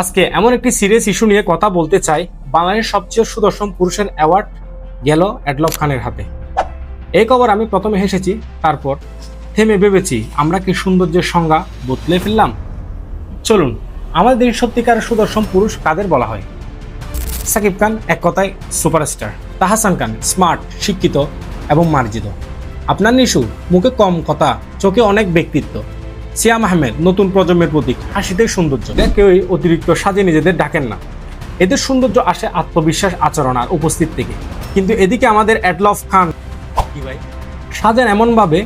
আজকে এমন একটি সিরিয়াস ইস্যু নিয়ে কথা বলতে চাই বাংলাদেশের সবচেয়ে সুদর্শন পুরুষের অ্যাওয়ার্ড গেল অ্যাডলফ খানের হাতে। এই খবর আমি প্রথমে হেসেছি, তারপর থেমে ভেবেছি, আমরা কি সৌন্দর্যের সংজ্ঞা বদলে ফেললাম? চলুন, আমাদের সত্যিকার সুদর্শন পুরুষ কাদের বলা হয়? সাকিব খান এক কথায় সুপারস্টার তাহাসান খান স্মার্ট শিক্ষিত এবং মার্জিত। আপনার নিশু মুখে কম কথা, চোখে অনেক ব্যক্তিত্ব। সিয়াম আহমেদ, নতুন প্রজন্মের প্রতীক হাসিতে সৌন্দর্য। কেউই অতিরিক্ত সাজে নিজেদের ডাকেন না। এদের সৌন্দর্য আসে আত্মবিশ্বাস, আচরণ আর উপস্থিত থেকে। কিন্তু এদিকে আমাদের অ্যাডলফ খান সাজেন এমনভাবে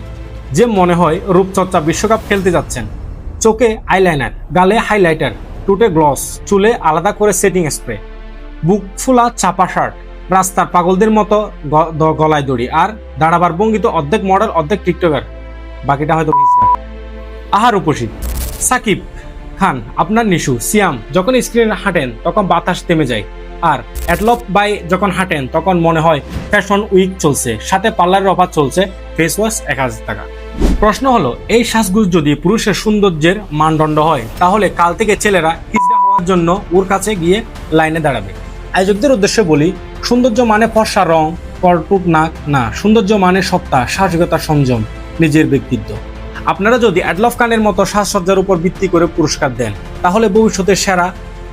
যে মনে হয় রূপচর্চা বিশ্বকাপ খেলতে যাচ্ছেন। চোখে আইলাইনার, গালে হাইলাইটার টুটে গ্লস, চুলে আলাদা করে সেটিং স্প্রে। বুক ফুলা চাপা শার্ট, রাস্তার পাগলদের মতো গলায় দড়ি আর দাঁড়াবার ভঙ্গি তো অর্ধেক মডেল, অর্ধেক টিকটকার। বাকিটা হয়তো। আহার উপসী সাকিব খান, আপনার নিশু, সিয়াম, যখন স্ক্রিনে হাঁটেন, তখন বাতাস থেমে যায়। আর অ্যাটলপ বাই যখন হাঁটেন, তখন মনে হয় ফ্যাশন উইক চলছে। সাথে পার্লারের অফার চলছে ফেস ওয়াশ এক হাজার টাকা। প্রশ্ন হলো, এই সাজগুজ যদি পুরুষের সৌন্দর্যের মানদণ্ড হয়, তাহলে কাল থেকে ছেলেরা হিজড়া হওয়ার জন্য ওর কাছে গিয়ে লাইনে দাঁড়াবে। আয়োজকদের উদ্দেশ্যে বলি, সৌন্দর্য মানে ফর্সা রং করটুট নাক, না, সৌন্দর্য মানে সত্তা সাহসিকতা সংযম, নিজের ব্যক্তিত্ব। আপনারা যদি অ্যাডলফ খানের মতো সাজসজ্জার উপর ভিত্তি করে পুরস্কার দেন, তাহলে ভবিষ্যতে সেরা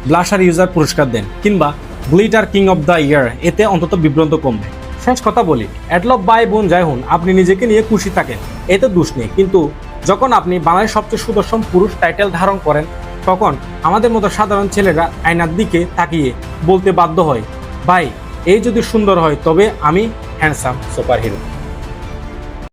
ব্লাশার ইউজার পুরস্কার দেন, কিংবা glitter king of the year, এতে অন্তত বিভ্রান্ত কমবে। শেষ কথা বলি অ্যাডলফ বাই বোন যাই হন, আপনি নিজেকে নিয়ে খুশি থাকেন, এতে দোষ নেই, কিন্তু যখন আপনি বাংলাদেশের সবচেয়ে সুদর্শন পুরুষ টাইটেল ধারণ করেন, তখন আমাদের মতো সাধারণ ছেলেরা আয়নার দিকে তাকিয়ে বলতে বাধ্য হয়, ভাই, এই যদি সুন্দর হয়, তবে আমি হ্যান্ডসাম সুপার হিরো